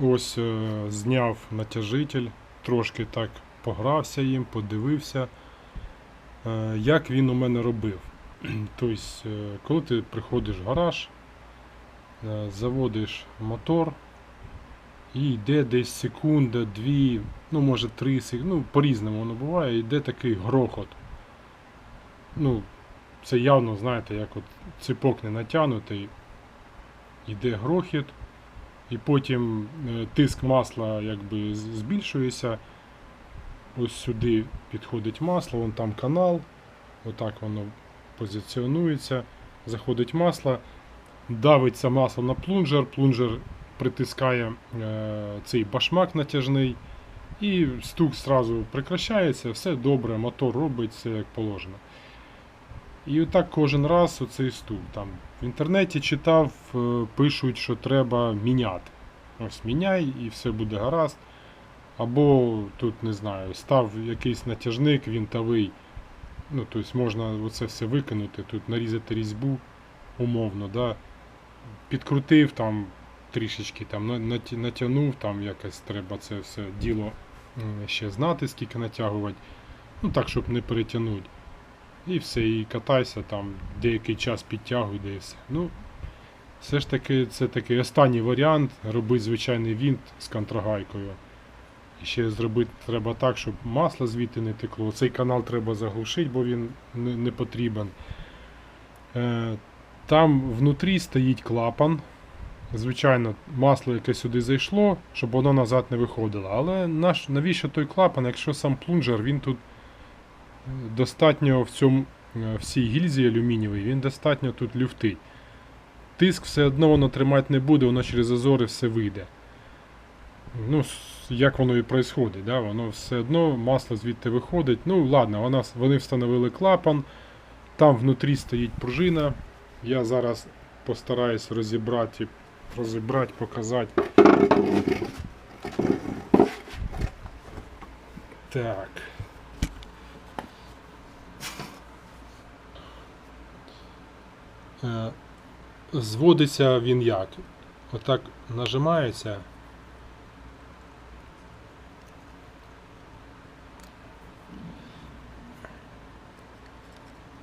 Ось е, зняв натяжитель, трошки так погрався їм, подивився, е, як він у мене робив. Тобто, коли ти приходиш в гараж, заводиш мотор і йде десь секунда, дві, ну може три секунди, ну по-різному воно буває, йде такий грохот. Ну, це явно, знаєте, як от ципок не натягнутий, йде грохіт, і потім е, тиск масла якби збільшується. Ось сюди підходить масло, вон там канал, отак воно позиціонується, заходить масло, давиться масло на плунжер, плунжер притискає е, цей башмак натяжний, і стук зразу прекращається, все добре, мотор робить все як положено. І отак кожен раз оцей стук. Там в інтернеті читав, е, пишуть, що треба міняти. Ось міняй і все буде гаразд. Або тут не знаю, став якийсь натяжник вінтовий. Ну, тобто можна оце все викинути, тут нарізати різьбу умовно, да? підкрутив там трішечки, там натягнув, там якось треба це все діло ще знати, скільки натягувати. Ну так, щоб не перетягнути. І все, і катайся там, деякий час підтягуй, де все. Ну, все ж таки, це такий останній варіант. Робити звичайний вінт з контрагайкою. І ще зробити треба так, щоб масло звідти не текло. Цей канал треба заглушити, бо він не, потрібен. Е, там внутрі стоїть клапан. Звичайно, масло, яке сюди зайшло, щоб воно назад не виходило. Але наш, навіщо той клапан, якщо сам плунжер, він тут достатньо в цьому е, в цій гільзі алюмінієвій, він достатньо тут люфтить. Тиск все одно воно тримати не буде, воно через зазори все вийде. Ну, як воно і відбувається, да? воно все одно масло звідти виходить. Ну, ладно, вона, вони встановили клапан, там внутрі стоїть пружина. Я зараз постараюсь розібрати, розібрати, показати. Так. Зводиться він як? Отак нажимається.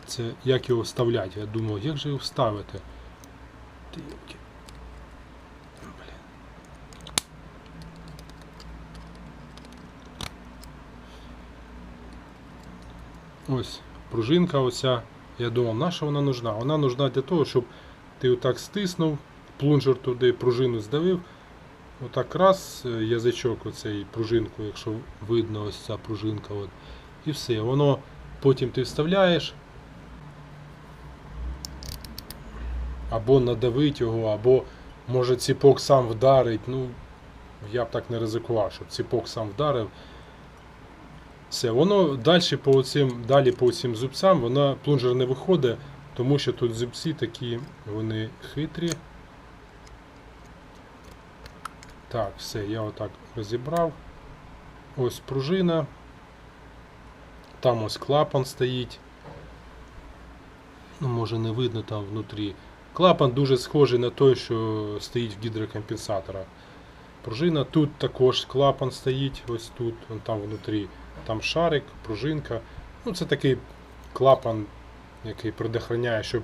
Це як його вставляти? Я думав, як же його вставити? Ти. Ось пружинка оця. Я думав, на що вона нужна? Вона нужна для того, щоб ти отак стиснув, плунжер туди пружину здавив. Отак раз е, язичок оцей пружинку, якщо видно ось ця пружинка. От, і все. Воно потім ти вставляєш. Або надавить його, або може ціпок сам вдарить. Ну, я б так не ризикував, щоб ціпок сам вдарив. Все, воно далі по цим, далі по цим зубцям воно плунжер не виходить, тому що тут зубці такі, вони хитрі. Так, все, я отак розібрав. Ось пружина. Там ось клапан стоїть. Ну, може не видно там внутрі. Клапан дуже схожий на той, що стоїть в гідрокомпенсаторах. Пружина тут також клапан стоїть, ось тут, вон там внутрі. Там шарик, пружинка. Ну, це такий клапан, який предохраняє, щоб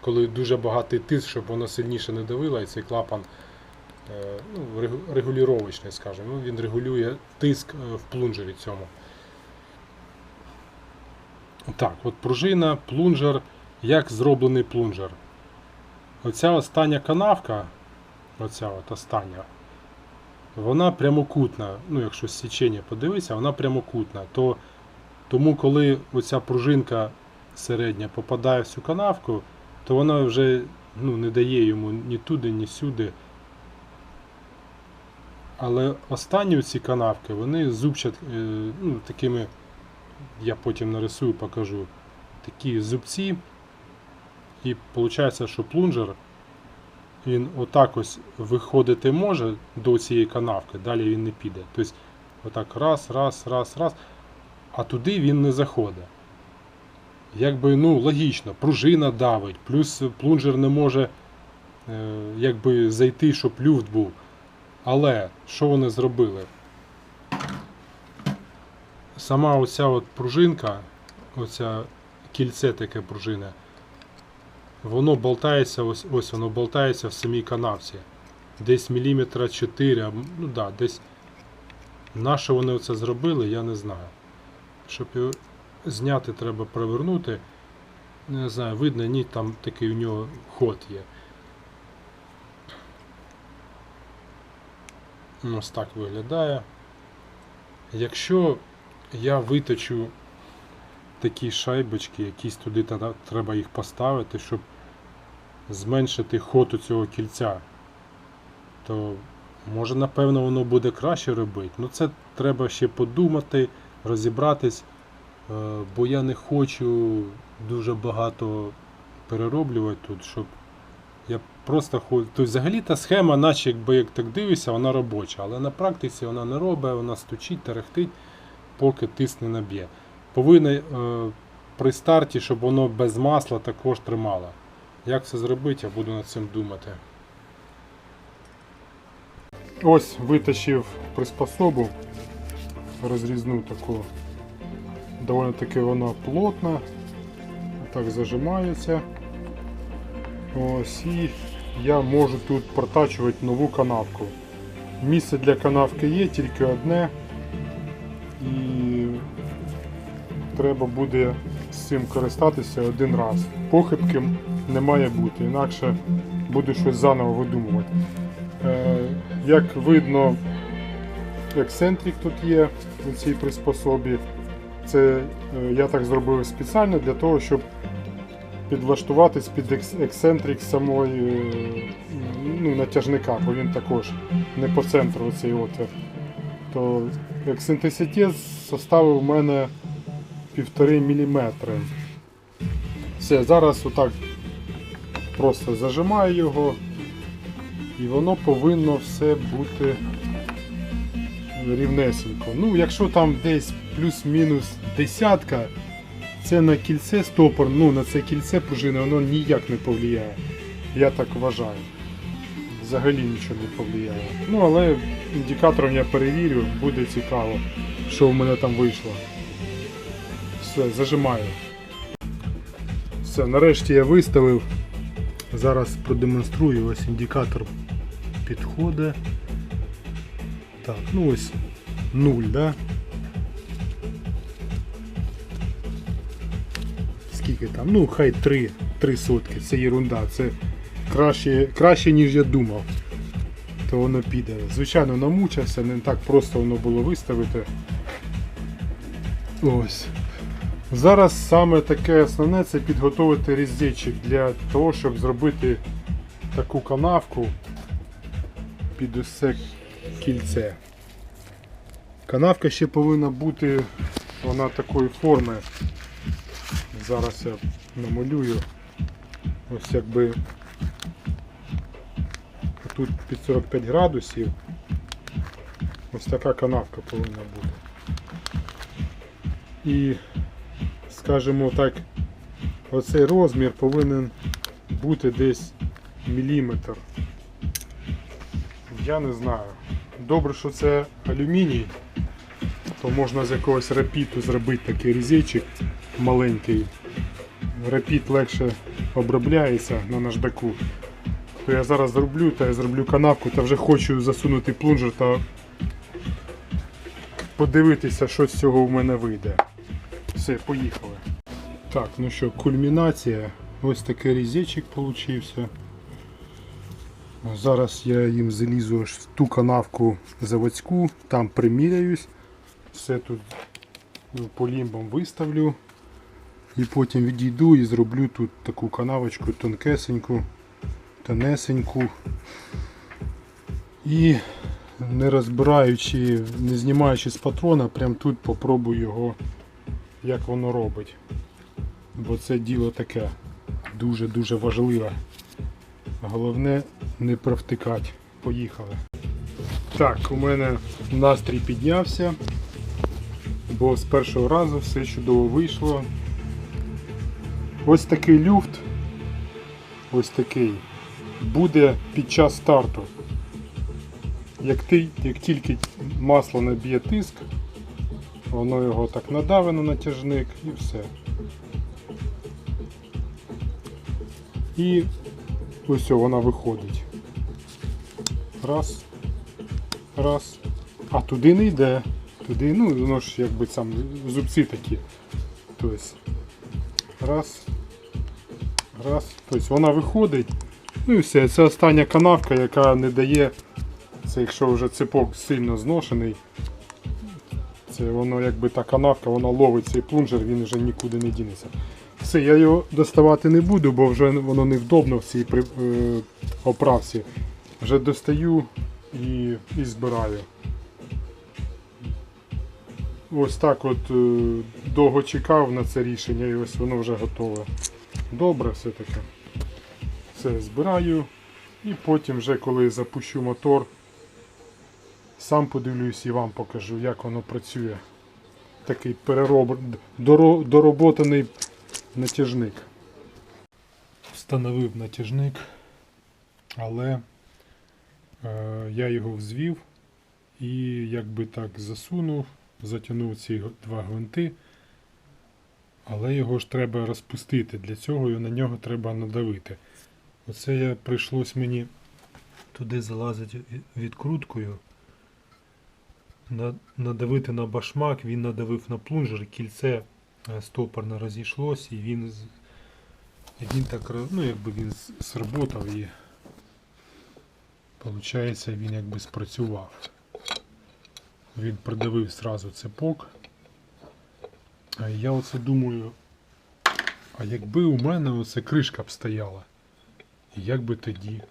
коли дуже багатий тиск, щоб воно сильніше не давило, і цей клапан е, ну, регулювачний, скажімо. Ну, він регулює тиск е, в плунжері цьому. Так, от пружина, плунжер. Як зроблений плунжер? Оця остання канавка, оця от остання, вона прямокутна. Ну, якщо січення подивитися, вона прямокутна. То, тому коли оця пружинка середня попадає в цю канавку, то вона вже ну, не дає йому ні туди, ні сюди. Але останні ці канавки, вони зубчат е, ну, такими, я потім нарисую, покажу, такі зубці. І виходить, що плунжер він отак ось виходити може до цієї канавки, далі він не піде. Тобто, отак раз, раз, раз, раз, а туди він не заходить. Якби, ну, логічно, пружина давить, плюс плунжер не може е, якби зайти, щоб люфт був. Але що вони зробили? Сама оця от пружинка, оця кільце таке пружине, воно болтається, ось, ось воно болтається в самій канавці. Десь міліметра 4, а, ну да, десь. На що вони це зробили, я не знаю. Щоб його зняти, треба провернути. Не знаю, видно, ні, там такий у нього ход є. Ось так виглядає. Якщо я виточу такі шайбочки, якісь туди треба їх поставити, щоб зменшити ход у цього кільця, то може напевно воно буде краще робити. Ну це треба ще подумати, розібратись, е, бо я не хочу дуже багато перероблювати тут, щоб я просто хочу. Тобто взагалі та схема, наче якби як так дивишся, вона робоча, але на практиці вона не робить, вона стучить, терехтить, поки тиск не наб'є. Повинна е, при старті, щоб воно без масла також тримало. Як це зробити, я буду над цим думати. Ось витащив приспособу розрізну таку. Доволі таки вона плотна, так зажимається. Ось і я можу тут протачувати нову канавку. Місце для канавки є, тільки одне. І треба буде з цим користатися один раз. Похибки не має бути, інакше буду щось заново видумувати. Е, як видно, ексцентрик тут є у цій приспособі. Це е, я так зробив спеціально для того, щоб підлаштуватись під екс- ексцентрик самої е, ну, натяжника, бо він також не по центру цей отвір. То ексцентриситет составив у мене 1,5 мм. Все, зараз отак просто зажимаю його, і воно повинно все бути рівнесенько. Ну, якщо там десь плюс-мінус десятка, це на кільце стопор, ну на це кільце пружини, воно ніяк не повлияє. Я так вважаю. Взагалі нічого не повлияє. Ну, але індикатором я перевірю, буде цікаво, що в мене там вийшло. Все, зажимаю. Все, нарешті я виставив. Зараз продемонструю, ось індикатор підходить. Так, ну ось нуль, да? Скільки там? Ну, хай 3, 3 сотки, це ерунда, це краще, краще ніж я думав. То воно піде. Звичайно, намучився, не так просто воно було виставити. Ось. Зараз саме таке основне це підготувати різечик для того, щоб зробити таку канавку під усе кільце. Канавка ще повинна бути вона такої форми. Зараз я намалюю. Ось якби тут під 45 градусів. Ось така канавка повинна бути. І, скажімо так, оцей розмір повинен бути десь міліметр. Я не знаю. Добре, що це алюміній, то можна з якогось рапіту зробити такий різечик маленький. Рапіт легше обробляється на наждаку. То я зараз зроблю, та я зроблю канавку, та вже хочу засунути плунжер та подивитися, що з цього в мене вийде. Все, поїхали. Так, ну що, кульмінація. Ось такий різечик получився. Зараз я їм залізу аж в ту канавку заводську, там приміряюсь, все тут ну, по лімбам виставлю. І потім відійду і зроблю тут таку канавочку тонкесеньку, тонесеньку. І не розбираючи, не знімаючи з патрона, прям тут попробую його, як воно робить. Бо це діло таке дуже-дуже важливе. Головне не провтикати. Поїхали. Так, у мене настрій піднявся, бо з першого разу все чудово вийшло. Ось такий люфт, ось такий, буде під час старту. як, ти, як тільки масло наб'є тиск, воно його так надаве на натяжник і все. І ось вона виходить. Раз. Раз. А туди не йде. Туди, ну, воно ж якби сам зубці такі. Тобто. Раз. Раз. Тобто вона виходить. Ну і все. Це остання канавка, яка не дає. Це якщо вже цепок сильно зношений. Це воно якби та канавка, вона ловить цей плунжер, він вже нікуди не дінеться. Все, я його доставати не буду, бо вже воно невдобно в цій е, оправці. Вже достаю і, і збираю. Ось так от е, довго чекав на це рішення і ось воно вже готове. Добре все таки. Все збираю і потім вже коли запущу мотор, сам подивлюсь і вам покажу, як воно працює. Такий перероб... дороботаний натяжник. Встановив натяжник, але е, я його взвів і якби так засунув, затягнув ці два гвинти, але його ж треба розпустити. Для цього і на нього треба надавити. Оце я прийшлось мені туди залазити відкруткою. На- Надавити на башмак, він надавив на плунжер, кільце е, стопорно розійшлось і він, він так, ну якби він сработав і виходить він якби спрацював. Він придавив зразу цепок. А я оце думаю, а якби у мене оце кришка б стояла, як би тоді?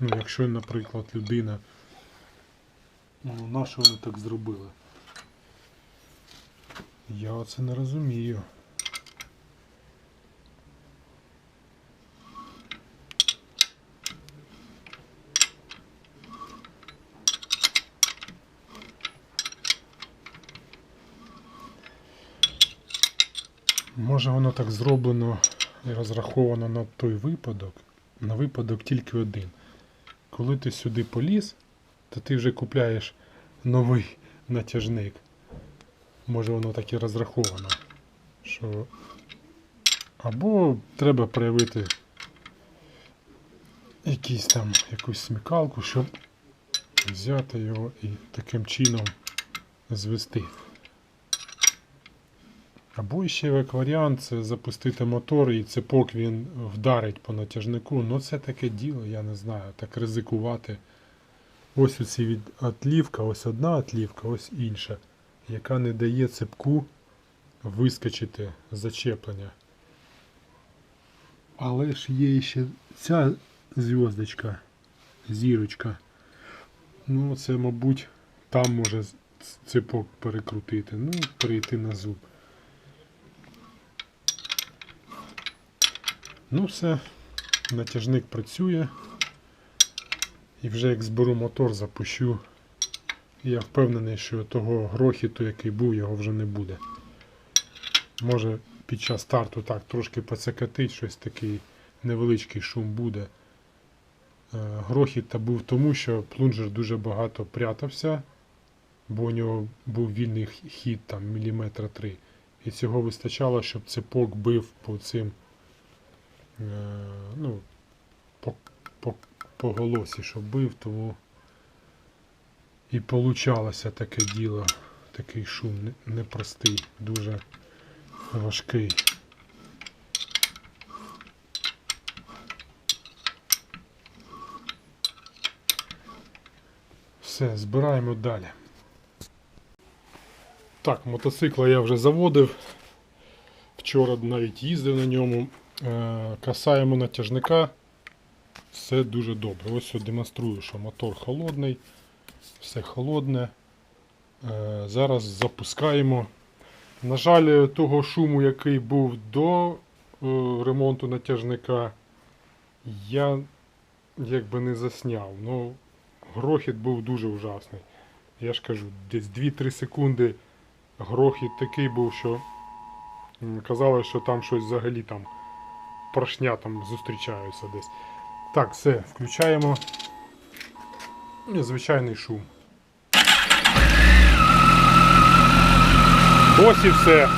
Ну, якщо, наприклад, людина. Ну, на що вони так зробили? Я оце не розумію. Може воно так зроблено і розраховано на той випадок, на випадок тільки один. Коли ти сюди поліз, то ти вже купляєш новий натяжник. Може воно так і розраховано. Що... Або треба проявити якийсь там якусь смікалку, щоб взяти його і таким чином звести. Або ще як варіант це запустити мотор і цепок він вдарить по натяжнику. Ну це таке діло, я не знаю, так ризикувати. Ось оці від отлівка, ось одна отлівка, ось інша, яка не дає цепку вискочити з зачеплення. Але ж є ще ця зв'язочка, зірочка. Ну, це, мабуть, там може цепок перекрутити. Ну, перейти на зуб. Ну все, натяжник працює. І вже як зберу мотор, запущу. Я впевнений, що того грохіту, який був, його вже не буде. Може під час старту так трошки поцекатить, щось такий невеличкий шум буде. Е, Грохіт був тому, що плунжер дуже багато прятався, бо у нього був вільний хід там міліметра три. І цього вистачало, щоб цепок бив по цим е, ну, по, по, по голосі, щоб бив, тому і получалося таке діло, такий шум непростий, дуже важкий. Все, збираємо далі. Так, мотоцикла я вже заводив. Вчора навіть їздив на ньому. Е, Касаємо натяжника. Все дуже добре. Ось демонструю, що мотор холодний, все холодне. Е, Зараз запускаємо. На жаль, того шуму, який був до е, ремонту натяжника, я якби не засняв. Ну, грохіт був дуже ужасний. Я ж кажу, десь 2-3 секунди грохіт такий був, що казалось, що там щось взагалі там поршня там зустрічаються десь. Так, все, включаємо ну, звичайний шум. Ось і все.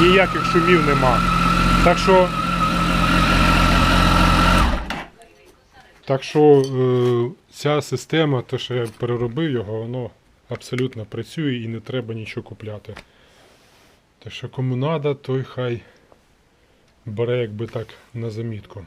Ніяких шумів нема. Так що Так що е, ця система, те, що я переробив його, воно абсолютно працює і не треба нічого купляти. Те, що кому треба, той хай бере якби так на замітку.